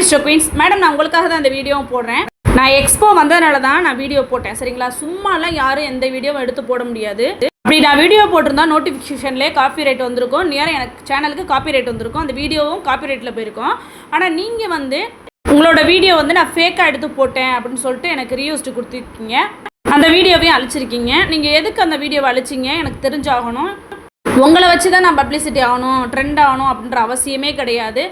Mister queens madam நான் உங்களுக்காக தான் இந்த வீடியோ போடுறேன். நான் எக்ஸ்போ வந்ததுனால தான் நான் வீடியோ போட்டேன். சரிங்களா? சும்மாலாம் யாரும் எந்த வீடியோவும் எடுத்து போட முடியாது. அப்படி நான் வீடியோ போட்டிருந்தா நோட்டிஃபிகேஷன்லேயே காப்பி ரைட் வந்திருக்கும். நேரம் எனக்கு சேனலுக்கு காப்பி ரைட் வந்திருக்கும். அந்த வீடியோவும் காப்பி ரைட்டில் போயிருக்கும். ஆனால் நீங்கள் வந்து உங்களோட வீடியோ வந்து நான் ஃபேக்காக எடுத்து போட்டேன் அப்படின்னு சொல்லிட்டு எனக்கு ரீயூஸ்டு கொடுத்துருக்கீங்க. அந்த வீடியோவையும் அழிச்சிருக்கீங்க. நீங்கள் எதுக்கு அந்த வீடியோவை அழிச்சிங்க? எனக்கு தெரிஞ்சாகணும். உங்களை வச்சு தான் நான் பப்ளிசிட்டி ஆகணும் ட்ரெண்ட் ஆகணும் அப்படின்ற அவசியமே கிடையாது.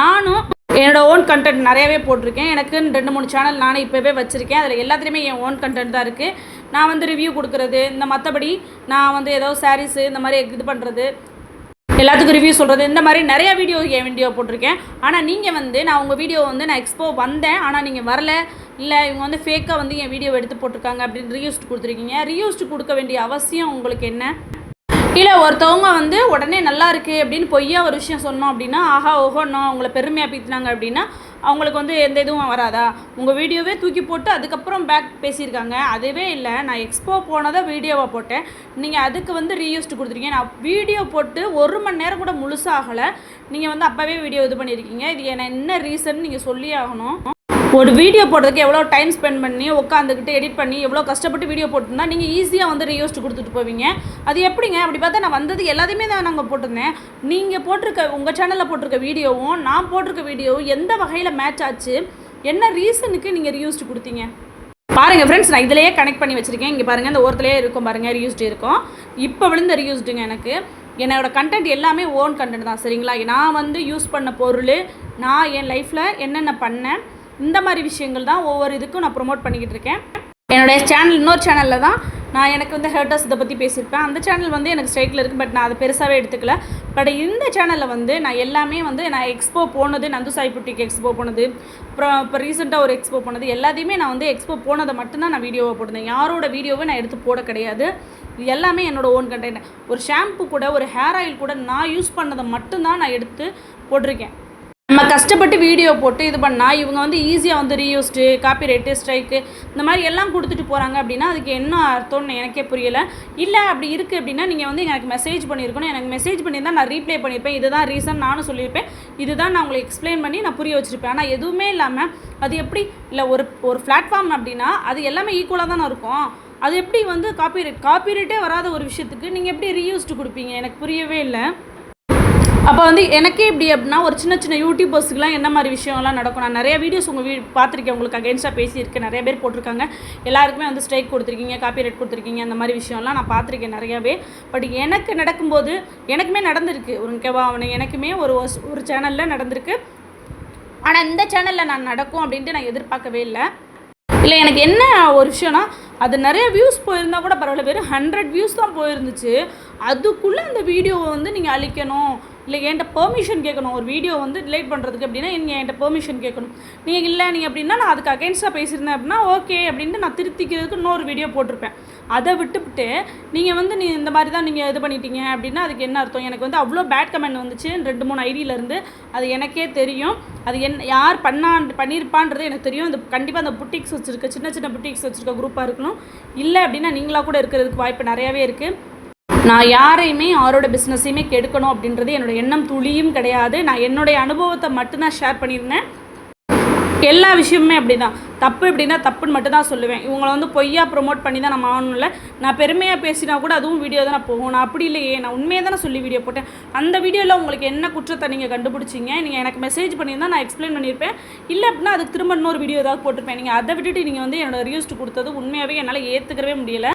நானும் என்னோடய ஓன் கண்டென்ட் நிறையவே போட்டிருக்கேன். எனக்கு ரெண்டு மூணு சேனல் நானே இப்போவே வச்சுருக்கேன். அதில் எல்லாத்துலேயுமே என் ஓன் கண்டென்ட் தான் இருக்குது நான் வந்து ரிவ்யூ கொடுக்குறது இந்த மற்றபடி நான் வந்து ஏதோ சாரீஸு இந்த மாதிரி இது பண்ணுறது எல்லாத்துக்கும் ரிவ்யூ சொல்கிறது இந்த மாதிரி நிறைய வீடியோ என் வீடியோ போட்டிருக்கேன். ஆனால் நீங்கள் வந்து நான் உங்கள் வீடியோ வந்து நான் எக்ஸ்போ வந்தேன். ஆனால் நீங்கள் வரல. இல்லை இவங்க வந்து ஃபேக்காக வந்து என் வீடியோ எடுத்து போட்டிருக்காங்க அப்படின்னு ரியூஸ்ட் கொடுத்துருக்கீங்க. ரியூஸ்ட் கொடுக்க வேண்டிய அவசியம் உங்களுக்கு என்ன? இல்லை ஒருத்தவங்க வந்து உடனே நல்லா இருக்குது அப்படின்னு பொய்யா ஒரு விஷயம் சொன்னோம் அப்படின்னா ஆஹா ஓஹோன்னோ அவங்கள பெருமையாக பீத்தினாங்க அப்படின்னா அவங்களுக்கு வந்து எந்த இதுவும் வராதா? உங்கள் வீடியோவே தூக்கி போட்டு அதுக்கப்புறம் பேக் பேசியிருக்காங்க. அதுவே இல்லை நான் எக்ஸ்போ போனதை வீடியோவாக போட்டேன். நீங்கள் அதுக்கு வந்து ரீயூஸ்ட் கொடுத்துருக்கீங்க. நான் வீடியோ போட்டு ஒரு மணி நேரம் கூட முழுசாகலை நீங்கள் வந்து அப்போவே வீடியோ இது பண்ணியிருக்கீங்க. இது என்ன என்ன ரீசன் நீங்கள் சொல்லியே ஆகணும். ஒரு வீடியோ போடுறதுக்கு எவ்வளோ டைம் ஸ்பெண்ட் பண்ணி உட்காந்துக்கிட்டு எடிட் பண்ணி எவ்வளோ கஷ்டப்பட்டு வீடியோ போட்டிருந்தா நீங்கள் ஈஸியாக வந்து ரீயூஸ்ட் கொடுத்துட்டு போவீங்க. அது எப்படிங்க? அப்படி பார்த்தா நான் வந்தது எல்லாத்தையுமே தான் நாங்கள் போட்டிருந்தேன். நீங்கள் போட்டிருக்க உங்கள் சேனலில் போட்டிருக்க வீடியோவும் நான் போட்டிருக்க வீடியோவும் எந்த வகையில் மேட்ச் ஆச்சு? என்ன ரீசனுக்கு நீங்கள் ரீயூஸ்ட் கொடுத்தீங்க? பாருங்கள் ஃப்ரெண்ட்ஸ் நான் இதிலேயே கனெக்ட் பண்ணி வச்சுருக்கேன். இங்கே பாருங்கள் இந்த ஓரத்துலேயே இருக்கும் பாருங்கள் ரீயூஸ்டு இருக்கும். இப்போ விழுந்த ரீயூஸ்டுங்க எனக்கு. என்னோட கண்டென்ட் எல்லாமே ஓன் கண்டென்ட் தான் சரிங்களா? நான் வந்து யூஸ் பண்ண பொருள் நான் என் லைஃப்பில் என்னென்ன பண்ணேன்? இந்த மாதிரி விஷயங்கள் தான் ஒவ்வொரு இதுக்கும் நான் ப்ரொமோட் பண்ணிக்கிட்டு இருக்கேன். என்னுடைய சேனல் இன்னொரு சேனலில் தான் நான் எனக்கு வந்து ஹேர்டர்ஸ் இதை பற்றி பேசியிருப்பேன். அந்த சேனல் வந்து எனக்கு ஸ்ட்ரைக்கில் இருக்குது பட் நான் அதை பெருசாகவே எடுத்துக்கல. பட் இந்த சேனலில் வந்து நான் எல்லாமே வந்து நான் எக்ஸ்போ போனது நந்து சாய் புட்டிக்கு எக்ஸ்போ போனது அப்புறம் இப்போ ரீசெண்டாக ஒரு எக்ஸ்போ போனது எல்லாத்தையுமே நான் வந்து எக்ஸ்போ போனதை மட்டும்தான் நான் வீடியோவை போட்டிருந்தேன். யாரோட வீடியோவை நான் எடுத்து போட கிடையாது. இது எல்லாமே என்னோட ஓன் கண்டென்ட் ஒரு ஷாம்பு கூட ஒரு ஹேர் ஆயில் கூட நான் யூஸ் பண்ணதை மட்டும்தான் நான் எடுத்து போட்டிருக்கேன். நம்ம கஷ்டப்பட்டு வீடியோ போட்டு இது பண்ணால் இவங்க வந்து ஈஸியாக வந்து ரீயூஸ்டு காப்பி ரைட்டு ஸ்ட்ரைக்கு இந்த மாதிரி எல்லாம் கொடுத்துட்டு போகிறாங்க அப்படின்னா அதுக்கு என்ன அர்த்தம்னு எனக்கே புரியலை. இல்லை அப்படி இருக்குது அப்படின்னா நீங்கள் வந்து எனக்கு மெசேஜ் பண்ணியிருக்கணும் எனக்கு மெசேஜ் பண்ணியிருந்தால் நான் ரீப்ளை பண்ணியிருப்பேன் இதுதான் ரீசன் நானும் சொல்லியிருப்பேன். இதுதான் நான் உங்களுக்கு எக்ஸ்பிளைன் பண்ணி நான் புரிய வச்சுருப்பேன். ஆனால் எதுவுமே இல்லாமல் அது எப்படி? இல்லை ஒரு ஒரு பிளாட்ஃபார்ம் அப்படின்னா அது எல்லாமே ஈக்குவலாக தானே இருக்கும். அது எப்படி வந்து காப்பிரைட் காப்பிரைட்டே வராத ஒரு விஷயத்துக்கு நீங்கள் எப்படி ரீயூஸ்டு கொடுப்பீங்க? எனக்கு புரியவே இல்லை. அப்போ வந்து எனக்கே இப்படி அப்படின்னா ஒரு சின்ன சின்ன யூடியூபர்ஸுக்குலாம் என்ன மாதிரி விஷயம்லாம் நடக்கும்? நான் நிறைய வீடியோஸ் உங்கள் வீ பார்த்துருக்கேன். உங்களுக்கு அகேன்ஸ்டாக பேசியிருக்கேன். நிறைய பேர் போட்டிருக்காங்க. எல்லாருக்குமே வந்து ஸ்ட்ரைக் கொடுத்துருக்கீங்க காப்பி ரைட் கொடுத்துருக்கீங்க அந்த மாதிரி விஷயம்லாம் நான் பார்த்துருக்கேன் நிறையாவே. பட் எனக்கு நடக்கும்போது எனக்குமே நடந்திருக்கு. ஒரு கேவா அவனை எனக்குமே ஒரு ஒரு சேனலில் நடந்திருக்கு. ஆனால் இந்த சேனலில் நான் நடக்கும் அப்படின்ட்டு நான் எதிர்பார்க்கவே இல்லை. இல்லை எனக்கு என்ன ஒரு விஷயம்னா அது நிறைய வியூஸ் போயிருந்தா கூட பரவாயில்ல. வெறும் ஹண்ட்ரட் வியூஸ் தான் போயிருந்துச்சு. அதுக்குள்ளே அந்த வீடியோவை வந்து நீங்கள் அழிக்கணும். இல்லை என்கிட்ட பெர்மிஷன் கேட்கணும். ஒரு வீடியோ வந்து டிலேட் பண்ணுறதுக்கு அப்படின்னா நீங்கள் என்கிட்ட பெர்மிஷன் கேட்கணும். நீங்கள் இல்லை நீங்கள் அப்படின்னா நான் அதுக்கு அகேன்ஸ்டாக பேசியிருந்தேன் அப்படின்னா ஓகே அப்படின்ட்டு நான் திருத்திக்கிறதுக்கு இன்னொரு வீடியோ போட்டிருப்பேன். அதை விட்டுவிட்டு நீங்கள் வந்து நீ இந்த மாதிரி தான் நீங்கள் இது பண்ணிட்டீங்க அப்படின்னா அதுக்கு என்ன அர்த்தம்? எனக்கு வந்து அவ்வளோ பேட் கமெண்ட் வந்துச்சு. ரெண்டு மூணு ஐடியிலேருந்து அது எனக்கே தெரியும். அது என் யார் பண்ணா பண்ணியிருப்பான்றது எனக்கு தெரியும். அந்த கண்டிப்பாக அந்த புட்டிக்ஸ் வச்சுருக்க சின்ன சின்ன புட்டிக்ஸ் வச்சுருக்க குரூப்பாக இருக்கணும். இல்லை அப்படின்னா நீங்களாக கூட இருக்கிறதுக்கு வாய்ப்பு நிறையாவே இருக்குது நான் யாரையுமே யாரோட பிஸ்னஸையுமே கெடுக்கணும் அப்படின்றது என்னோட எண்ணம் துளியும் கிடையாது. நான் என்னுடைய அனுபவத்தை மட்டும்தான் ஷேர் பண்ணியிருந்தேன். எல்லா விஷயமுமே அப்படி தான் தப்பு எப்படின்னா தப்புன்னு மட்டும் தான் சொல்லுவேன். இவங்களை வந்து பொய்யா ப்ரொமோட் பண்ணி தான் நம்ம ஆகணும்ல நான் பெருமையாக பேசினா கூட அதுவும் வீடியோ தான் போகும். நான் அப்படி இல்லையே. நான் உண்மையை தானே சொல்லி வீடியோ போட்டேன். அந்த வீடியோவில் உங்களுக்கு என்ன குற்றத்தை நீங்கள் கண்டுபிடிச்சிங்க? நீங்கள் எனக்கு மெசேஜ் பண்ணியிருந்தா நான் எக்ஸ்பிளைன் பண்ணியிருப்பேன். இல்லை அப்படின்னா அதுக்கு திரும்ப இன்னொரு வீடியோ ஏதாவது போட்டிருப்பேன். நீங்கள் அதை விட்டுட்டு நீங்கள் வந்து என்னோட ரியூஸ்ட் கொடுத்தது உண்மையாகவே என்னால் ஏற்றுக்கவே முடியல.